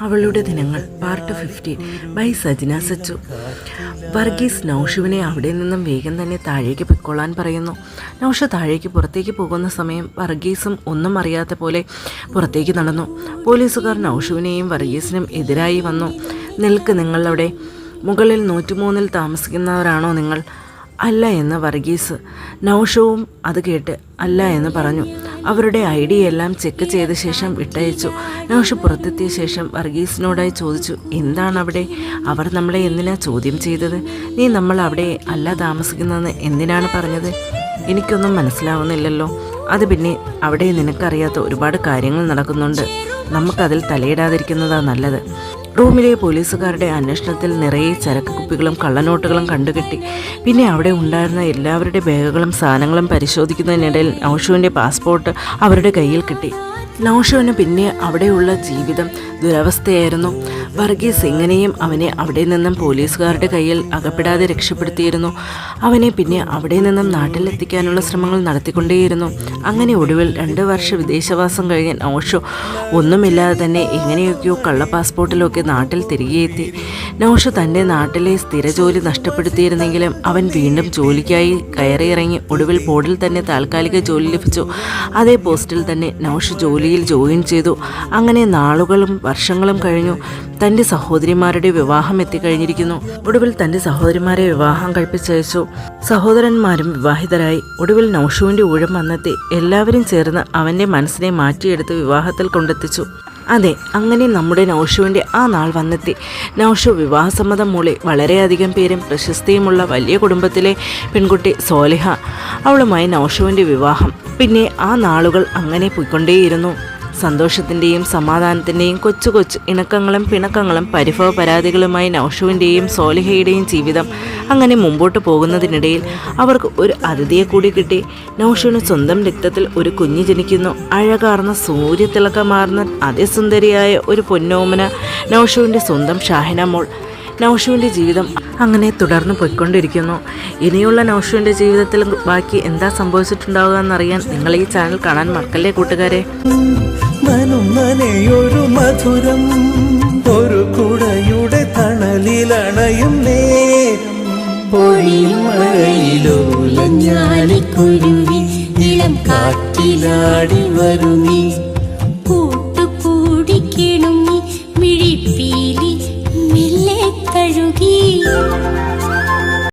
അവളുടെ ദിനങ്ങൾ part fifteen by Sajina Sachu. Varghese നൗഷുവിനെ അവിടെ നിന്നും വേഗം തന്നെ താഴേക്ക് പൊയ്ക്കൊള്ളാൻ പറയുന്നു. നൌഷ താഴേക്ക് പുറത്തേക്ക് പോകുന്ന സമയം വർഗീസും ഒന്നും അറിയാത്ത പോലെ പുറത്തേക്ക് നടന്നു. പോലീസുകാർ നൗഷുവിനെയും വർഗീസിനും എതിരായി വന്നു. നിൽക്ക് നിങ്ങളവിടെ. മുകളിൽ നൂറ്റിമൂന്നിൽ താമസിക്കുന്നവരാണോ നിങ്ങൾ? അല്ല എന്ന് വർഗീസ് നൌഷവും അത് കേട്ട് അല്ല എന്ന് പറഞ്ഞു. അവരുടെ ഐ ഡി എല്ലാം ചെക്ക് ചെയ്ത ശേഷം വിട്ടയച്ചു. നോഷ് പുറത്തെത്തിയ ശേഷം വർഗീസിനോടായി ചോദിച്ചു എന്താണ് അവിടെ അവർ നമ്മളെ എന്തിനാ ചോദ്യം ചെയ്തത്? നീ നമ്മൾ അവിടെ അല്ല താമസിക്കുന്നതെന്ന് എന്തിനാണ് പറഞ്ഞത്? എനിക്കൊന്നും മനസ്സിലാവുന്നില്ലല്ലോ. അത് പിന്നെ അവിടെ നിനക്കറിയാത്ത ഒരുപാട് കാര്യങ്ങൾ നടക്കുന്നുണ്ട്. നമുക്കതിൽ തലയിടാതിരിക്കുന്നതാണ് നല്ലത്. റൂമിലെ പോലീസുകാരുടെ അന്വേഷണത്തിൽ നിറയെ ചരക്ക് കുപ്പികളും കള്ളനോട്ടുകളും കണ്ടുകെട്ടി. പിന്നെ അവിടെ ഉണ്ടായിരുന്ന എല്ലാവരുടെ ബാഗുകളും സാധനങ്ങളും പരിശോധിക്കുന്നതിനിടയിൽ നൌഷുവിന്റെ പാസ്പോർട്ട് അവരുടെ കയ്യിൽ കിട്ടി. നൌഷുവിന് പിന്നെ അവിടെയുള്ള ജീവിതം ദുരവസ്ഥയായിരുന്നു. വർഗീസ് ഇങ്ങനെയും അവനെ അവിടെ നിന്നും പോലീസുകാരുടെ കയ്യിൽ അകപ്പെടാതെ രക്ഷപ്പെടുത്തിയിരുന്നു. അവനെ പിന്നെ അവിടെ നിന്നും നാട്ടിലെത്തിക്കാനുള്ള ശ്രമങ്ങൾ നടത്തിക്കൊണ്ടേയിരുന്നു. അങ്ങനെ ഒടുവിൽ രണ്ട് വർഷം വിദേശവാസം കഴിഞ്ഞ നൗഷോ ഒന്നുമില്ലാതെ തന്നെ എങ്ങനെയൊക്കെയോ കള്ള പാസ്പോർട്ടിലൊക്കെ നാട്ടിൽ തിരികെ എത്തി. നൗഷോ തന്റെ നാട്ടിലെ സ്ഥിര ജോലി നഷ്ടപ്പെടുത്തിയിരുന്നെങ്കിലും അവൻ വീണ്ടും ജോലിക്കായി കയറിയിറങ്ങി ഒടുവിൽ ബോർഡിൽ തന്നെ താൽക്കാലിക ജോലി ലഭിച്ചു. അതേ പോസ്റ്റിൽ തന്നെ നൗഷ് ജോലിയിൽ ജോയിൻ ചെയ്തു. അങ്ങനെ നാളുകളും വർഷങ്ങളും കഴിഞ്ഞു. തന്റെ സഹോദരിമാരുടെ വിവാഹം എത്തിക്കഴിഞ്ഞിരിക്കുന്നു. ഒടുവിൽ തന്റെ സഹോദരിമാരെ വിവാഹം കഴിപ്പിച്ചയച്ചു. സഹോദരന്മാരും വിവാഹിതരായി. ഒടുവിൽ നൌഷുവിന്റെ ഊഴം വന്നെത്തി. എല്ലാവരും ചേർന്ന് അവന്റെ മനസ്സിനെ മാറ്റിയെടുത്ത് വിവാഹത്തിൽ കൊണ്ടെത്തിച്ചു. അതെ അങ്ങനെ നമ്മുടെ നൌഷുവിന്റെ ആ നാൾ വന്നെത്തി. നൌഷു വിവാഹസമ്മതം മൂളി വളരെയധികം പേരും പ്രശസ്തിയുമുള്ള വലിയ കുടുംബത്തിലെ പെൺകുട്ടി സോലിഹ അവളുമായി നൌഷുവിന്റെ വിവാഹം. പിന്നെ ആ നാളുകൾ അങ്ങനെ പോയിക്കൊണ്ടേയിരുന്നു. സന്തോഷത്തിന്റെയും സമാധാനത്തിന്റെയും കൊച്ചു കൊച്ചു ഇണക്കങ്ങളും പിണക്കങ്ങളും പരിഭവ പരാതികളുമായി നൌഷുവിന്റെയും സോലിഹയുടെയും ജീവിതം അങ്ങനെ മുമ്പോട്ട് പോകുന്നതിനിടയിൽ അവർക്ക് ഒരു അതിഥിയെ കൂടി കിട്ടി. നൌഷുവിന് സ്വന്തം രക്തത്തിൽ ഒരു കുഞ്ഞ് ജനിക്കുന്നു. അഴകാർന്ന സൂര്യത്തിളക്കമാർന്ന അതിസുന്ദരിയായ ഒരു പൊന്നോമന നൌഷുവിന്റെ സ്വന്തം ഷാഹിന മോൾ. നൌഷുവിന്റെ ജീവിതം അങ്ങനെ തുടർന്ന് പോയിക്കൊണ്ടിരിക്കുന്നു. ഇനിയുള്ള നൌഷുവിന്റെ ജീവിതത്തിൽ ബാക്കി എന്താ സംഭവിച്ചിട്ടുണ്ടാവുക എന്നറിയാൻ നിങ്ങൾ ഈ ചാനൽ കാണാൻ മറക്കല്ലേ കൂട്ടുകാരെ? മനം നനയൊരു മധുരം ഒരു കുടയുടെ തണലിലണയും നേരം. പൊഴിയും മഴയിലോലഞ്ഞാലിക്കുരുവി ഇളം കാറ്റിലാടി വരുമീ കൂട്ടുകൂടി കിണുങ്ങി മിഴിപ്പീലി മെല്ലെ കഴുകി.